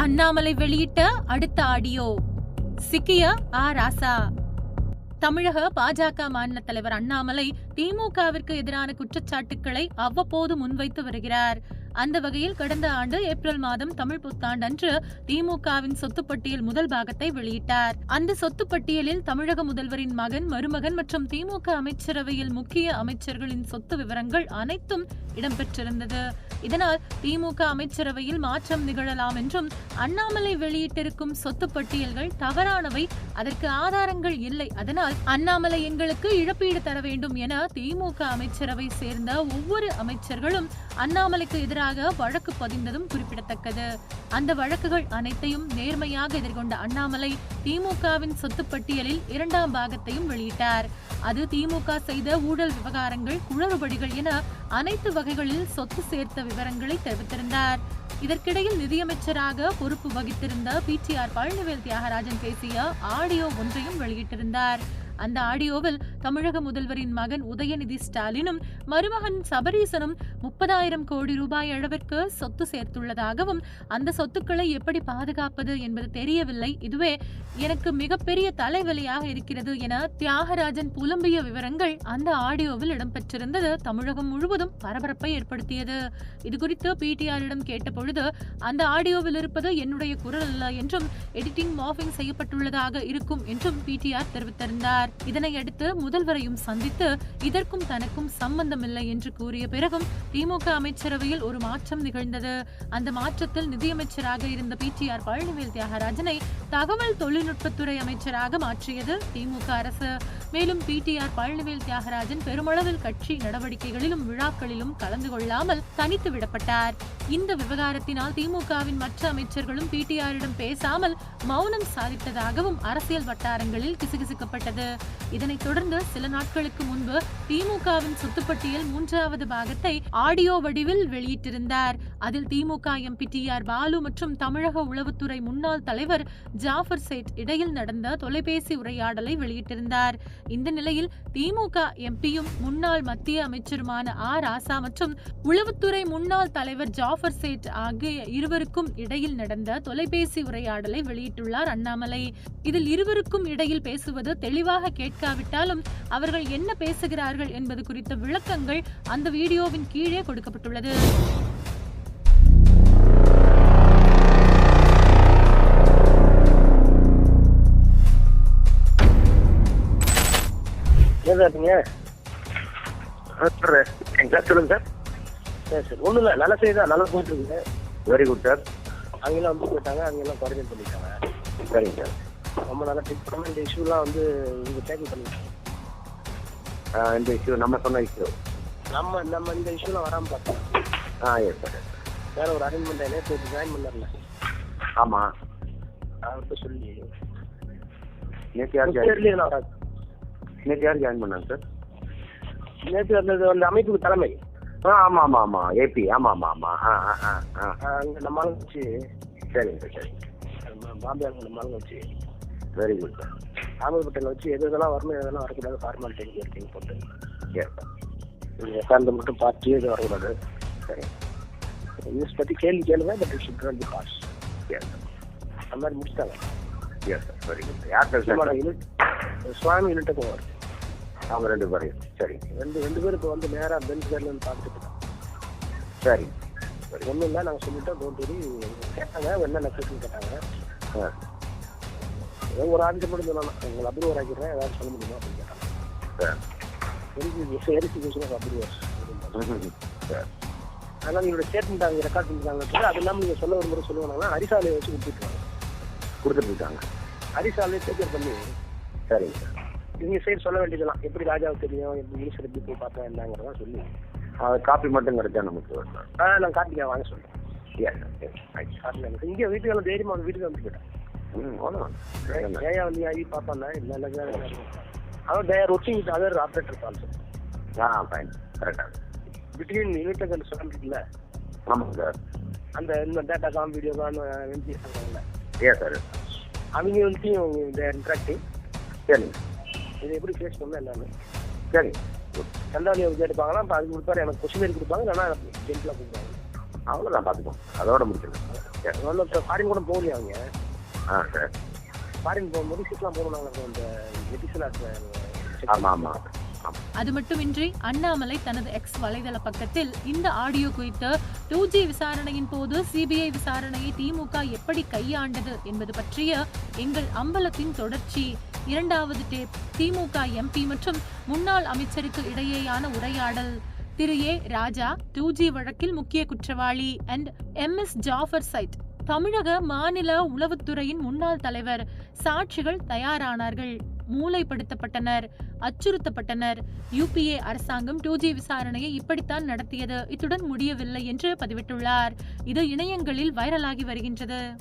அண்ணாமலை வெளியிட்ட அடுத்த ஆடியோ. சிக்கிய ஆ ராசா. தமிழக பாஜக மாநில தலைவர் அண்ணாமலை திமுகவிற்கு எதிரான குற்றச்சாட்டுக்களை அவ்வப்போது முன்வைத்து வருகிறார். அந்த வகையில் கடந்த ஆண்டு ஏப்ரல் மாதம் தமிழ் புத்தாண்டு அன்று திமுகவின் சொத்து பட்டியல் முதல் பாகத்தை வெளியிட்டார். அந்த சொத்து பட்டியலில் தமிழக முதல்வரின் மகன் மருமகன் மற்றும் திமுக அமைச்சரவையில் முக்கிய அமைச்சர்களின் சொத்து விவரங்கள் அனைத்தும் இடம்பெற்றிருந்தது. இதனால் திமுக அமைச்சரவையில் மாற்றம் நிகழலாம் என்றும் அண்ணாமலை வெளியிட்டிருக்கும் சொத்து பட்டியல்கள் தவறானவை அதற்கு ஆதாரங்கள் இல்லை. அதனால் அண்ணாமலை எங்களுக்கு இழப்பீடு தர வேண்டும் என திமுக அமைச்சரவை சேர்ந்த ஒவ்வொரு அமைச்சர்களும் அண்ணாமலைக்கு எதிராக எதிராக வழக்கு பதிந்ததும் குறிப்பிடத்தக்கது. அந்த வழக்குகள் அனைத்தையும் நேர்மையாக எதிர்கொண்ட அண்ணாமலை திமுகவின் சொத்து பட்டியலில் இரண்டாம் பாகத்தையும் வெளியிட்டார். அது திமுக செய்த ஊழல் விவகாரங்கள் குளறுபடிகள் என அனைத்து வகைகளில் சொத்து சேர்த்த விவரங்களை தெரிவித்திருந்தார். இதற்கிடையில் நிதியமைச்சராக பொறுப்பு வகித்திருந்த P. T. R. Palanivel Thiagarajan பேசிய ஆடியோ ஒன்றையும் வெளியிட்டிருந்தார். அந்த ஆடியோவில் தமிழக முதல்வரின் மகன் உதயநிதி ஸ்டாலினும் மருமகன் சபரீசனும் முப்பதாயிரம் கோடி ரூபாய் அளவிற்கு சொத்து சேர்த்துள்ளதாகவும் அந்த சொத்துக்களை எப்படி பாதுகாப்பது என்பது தெரியவில்லை. இதுவே எனக்கு மிகப்பெரிய தலைவலியாக இருக்கிறது என தியாகராஜன் புலம்பிய விவரங்கள் அந்த ஆடியோவில் இடம்பெற்றிருந்தது. தமிழகம் முழுவதும் பரபரப்பை ஏற்படுத்தியது. இது குறித்து பிடிஆரிடம் கேட்டபொழுது அந்த ஆடியோவில் இருப்பது என்னுடைய குரல் அல்ல என்றும் எடிட்டிங் மாஃபிங் செய்யப்பட்டுள்ளதாக இருக்கும் என்றும் பிடிஆர் தெரிவித்திருந்தார். இதனையடுத்து முதல்வரையும் சந்தித்து இதற்கும் தனக்கும் சம்பந்தமில்லை என்று கூறிய பிறகும் திமுக அமைச்சரவையில் ஒரு மாற்றம் நிகழ்ந்தது. அந்த மாற்றத்தில் நிதியமைச்சராக இருந்த பிடிஆர் பழனிவேல் தியாகராஜனை தகவல் தொழில்நுட்பத்துறை அமைச்சராக மாற்றியது திமுக அரசு. மேலும் பிடிஆர் பழனிவேல் தியாகராஜன் பெருமளவில் கட்சி நடவடிக்கைகளிலும் விழாக்களிலும் கலந்து கொள்ளாமல் தனித்து விடப்பட்டார். இந்த விவகாரத்தினால் திமுகவின் மற்ற அமைச்சர்களும் பிடிஆரிடம் பேசாமல் மௌனம் சாதித்ததாகவும் அரசியல் வட்டாரங்களில் கிசுகிசுக்கப்பட்டது. இதனைத் தொடர்ந்து சில நாட்களுக்கு முன்பு திமுகவின் சொத்துப்பட்டியல் மூன்றாவது பாகத்தை ஆடியோ வடிவில் வெளியிட்டிருந்தார். அதில் DMK MP T R Baalu மற்றும் தமிழக உளவுத்துறை முன்னாள் தலைவர் ஜாஃபர் சேட் இடையில் நடந்த தொலைபேசி உரையாடலை வெளியிட்டிருந்தார். இந்த நிலையில் திமுக எம்பியும் முன்னாள் மத்திய அமைச்சருமான ஆ ராசா மற்றும் உளவுத்துறை முன்னாள் தலைவர் ஜாஃபர் சேட் ஆகிய இருவருக்கும் இடையில் நடந்த தொலைபேசி உரையாடலை வெளியிட்டுள்ளார் அண்ணாமலை. இதில் இருவருக்கும் இடையில் பேசுவது தெளிவாக கேட்காவிட்டாலும் அவர்கள் என்ன பேசுகிறார்கள் என்பது குறித்த விளக்கங்கள் அந்த வீடியோவின் கீழே கொடுக்கப்பட்டுள்ளது. ஏதா இருக்கீங்க சார் சார் சொல்லுங்க சார். சரி சரி. ஒன்றும் இல்லை நல்ல செய்தி தான் நல்லா போயிட்டு இருக்குது வெரி குட் சார் அங்கெல்லாம் வந்து போயிட்டாங்க அங்கெல்லாம் குவாரண்டைன் பண்ணிட்டாங்க. சரிங்க சார் ரொம்ப நல்லா ட்ரீட் பண்ணாங்க. இந்த இஷ்யூலாம் வந்து இங்கே டேக்கிள் பண்ணிட்டாங்க. இந்த இஷ்யூ நம்ம சொன்ன இஷ்யூ நம்ம நம்ம இந்த இஷ்யூலாம் வராமல் பார்த்தோம் ஆ எஸ் சார் வேற ஒரு அரேஞ்ச்மெண்ட் நேற்று ஜாயின் பண்ணார்ல. ஆமாம் அவர்கிட்ட சொல்லி. நேற்று யார் ஜாயின் நேற்று யார் ஜாயின் பண்ணாங்க சார் நேற்று அந்த அந்த அமைப்புக்கு தலைமை. ஆ ஆமாம் ஆமாம் ஆமாம் ஏபி ஆமாம் ஆமாம் ஆமாம் ஆ ஆ ஆ ஆ. அங்கே நம்ம ஆளுங்க வச்சு. சரிங்க சார் சரி பாம்பே அங்கே நம்ம ஆளுங்க வச்சு. Very good sir Amal Patel வச்சு எது எதெல்லாம் வரணும் எதெல்லாம் வரக்கூடாது ஃபார்மாலிட்டி எடுத்தீங்க போட்டு. சார் நீங்கள் உட்கார்ந்து மட்டும் பார்த்து எதுவும் வரக்கூடாது. சரி. நியூஸ் பற்றி கேள்வி கேளுங்க but should not be sir அந்த மாதிரி முடிச்சிட்டாங்க. எஸ் சார் வெரி குட் யார் சார் சுவாமி யூனிட்டை போவார். அவங்க ரெண்டு பேரையும். சரி. ரெண்டு ரெண்டு பேரும் இப்போ வந்து நேராக பெஞ்ச் இருந்து பார்த்துட்டு இருக்காங்க சரி. ஒன்றும் இல்லை நாங்கள் சொல்லிட்டோம் டோன்ட் வெரி கேட்டாங்க என்ன லொக்கேஷன் கேட்டாங்க. ஆ. ஏதோ ஒரு ஆன்சர் மட்டும் சொல்லலாம். உங்களை அப்ரூவர் ஆக்கிடுறேன் ஏதாவது சொல்ல முடியுமா அப்படின்னு கேட்டாங்க. சார். Verification approver. சார் அதனால் உங்களோட ஸ்டேட்மெண்ட் அவங்க ரெக்கார்ட் பண்ணிருக்காங்க அது இல்லாமல் நீங்கள் சொல்ல முறை சொல்லுவாங்கன்னா அரிசாலையை வச்சு கொடுத்துருக்காங்க கொடுத்துட்டு இருக்காங்க. அரிசாலையை டேக்கர் பண்ணி சரிங்க சார். இவங்க சைடு சொல்ல வேண்டியதெல்லாம் எப்படி ராஜாவுக்கு தெரியும் எப்படி மினிஸ்டர் எப்படி போய் பார்த்தா என்னங்கிறதா சொல்லி. காப்பி மட்டும் கிடைச்சா நமக்கு சார். ஆ நான் காட்டிக்க வாங்க சார் எனக்கு இங்கே வீட்டுக்கு எல்லாம் தைரியமா வந்து வீட்டுக்கு வந்து போயிட்டேன்? ஏயா வந்து ஆகி பார்ப்பாங்க இல்லை இல்லை அவன் there working with other operator also ah fine கரெக்டாக பிட்வீன் யூனிட் அண்ட் சொல்லிருக்குல்ல ஆமாம் சார் அந்த இந்த data com video com MP இருக்காங்கல்ல எஸ் சார் அவங்க வந்து தேர் சரிங்க இதை எப்படி ஃபேஸ் பண்ண எல்லாமே? சரிங்க குட் சண்டாலியை கேட்டுப்பாங்கன்னா அப்போ அது கொடுப்பாரு எனக்கு கொஸ்டின் கொடுப்பாங்க இல்லைன்னா ஜென்டிலாக கொடுப்பாங்க. அவ்வளோதான் பார்த்துப்போம். அதோட முடிச்சிருக்கோம் சரி. ஒன்றும் இப்போ ஃபாரின் கூட போகலையா அவங்க? ஆ சார். ஃபாரின் போ மெடிசிஸ்லாம் போகணும் இந்த மெடிசல் ஆமாம் ஆமாம் அது மட்டுமின்றி அண்ணாமலை தனது எக்ஸ் வலைதள பக்கத்தில் இந்த ஆடியோ குறித்து டூ ஜி விசாரணையின் போது சிபிஐ விசாரணையை திமுக எப்படி கையாண்டது என்பது பற்றிய எங்கள் அம்பலத்தின் தொடர்ச்சி இரண்டாவது டேப் திமுக எம்பி மற்றும் முன்னாள் அமைச்சருக்கு இடையேயான உரையாடல். திரு. ஏ. ராஜா டூ. ஜி. வழக்கில் முக்கிய குற்றவாளி and M. S. Jaffer Sait தமிழக மாநில உளவுத்துறையின் முன்னாள் தலைவர். சாட்சிகள் தயாரானார்கள் மூளைப்படுத்தப்பட்டனர் அச்சுறுத்தப்பட்டனர். யூபிஏ அரசாங்கம் டூ. ஜி. விசாரணையை இப்படித்தான் நடத்தியது. இத்துடன் முடியவில்லை என்று பதிவிட்டுள்ளார். இது இணையங்களில் வைரலாகி வருகின்றது.